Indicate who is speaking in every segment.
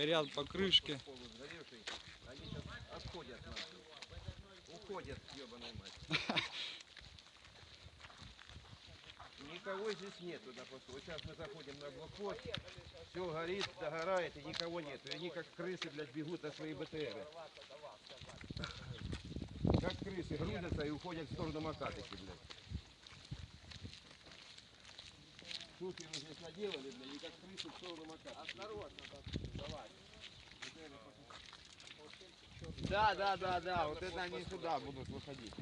Speaker 1: трещат по крышке.
Speaker 2: полусгоревший, они сейчас отходят. Уходят, ебаная мать. Никого здесь нету, допустим. Вот сейчас мы заходим на блокпост, все горит, догорает, и никого нету. И они как крысы, блядь, бегут на свои БТРы. Как крысы грузятся и уходят в сторону Макатыки, блядь. Шутки мы здесь наделали, блядь, и как крысы в сторону Макатыки. Осторожно, Да, да, да, да, вот это они сюда будут выходить.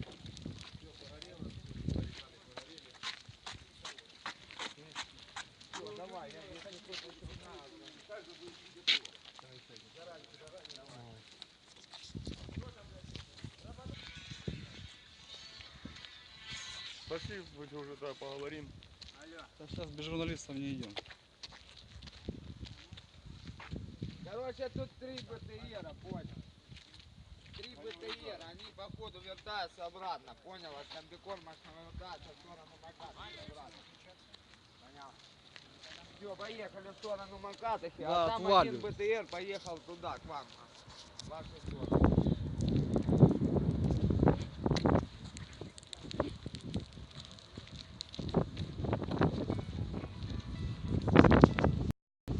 Speaker 2: давай, я
Speaker 3: Пошли уже, да, поговорим.
Speaker 1: Да сейчас без журналистов не идем.
Speaker 2: Короче, тут три БТРа, понял? Походу вертаются обратно, понял? От комбикормочного вертаются в сторону Макатыхи обратно. Понял? Все, поехали в сторону Макатыхи,
Speaker 1: Да,
Speaker 2: а там
Speaker 1: отвалим.
Speaker 2: один БТР поехал туда, к вам, в вашу сторону.